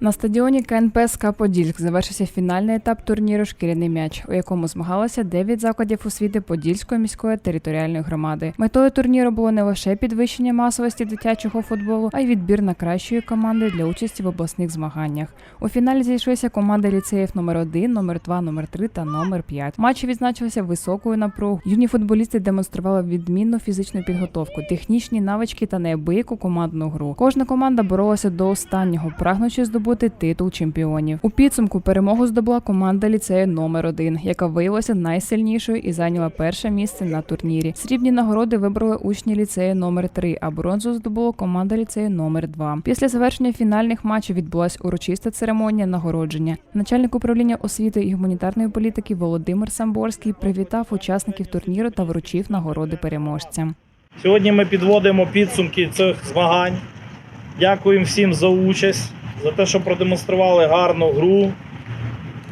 На стадіоні КНП СК Подільськ завершився фінальний етап турніру Шкіряний м'яч, у якому змагалося 9 закладів освіти Подільської міської територіальної громади. Метою турніру було не лише підвищення масовості дитячого футболу, а й відбір на кращої команди для участі в обласних змаганнях. У фіналі зійшлися команди ліцеїв номер 1 номер 2 номер 3 та номер 5 Матчі відзначилися високою напругою. Юні футболісти демонстрували відмінну фізичну підготовку, технічні навички та неабияку командну гру. Кожна команда боролася до останнього, прагнучи здобути титул чемпіонів. У підсумку перемогу здобула команда ліцею номер 1 яка виявилася найсильнішою і зайняла перше місце на турнірі. Срібні нагороди вибрали учні ліцею номер 3 а бронзу здобула команда ліцею номер 2 Після завершення фінальних матчів відбулася урочиста церемонія нагородження. Начальник управління освіти і гуманітарної політики Володимир Самборський привітав учасників турніру та вручив нагороди переможцям. Сьогодні ми підводимо підсумки цих змагань. Дякуємо всім за участь, за те, що продемонстрували гарну гру,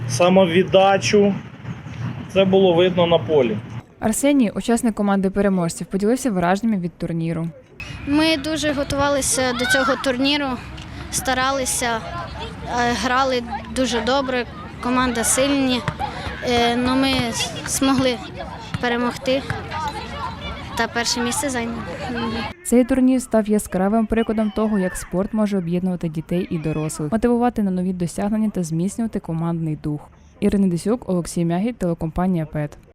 самовіддачу. Це було видно на полі. Арсеній, учасник команди переможців, поділився враженнями від турніру. Ми дуже готувалися до цього турніру, старалися, е, грали дуже добре, команда сильні, але ми змогли перемогти та перше місце зайняли. Цей турнір став яскравим прикладом того, як спорт може об'єднувати дітей і дорослих, мотивувати на нові досягнення та зміцнювати командний дух. Ірина Десюк, Олексій Мягі, телекомпанія ПЕТ.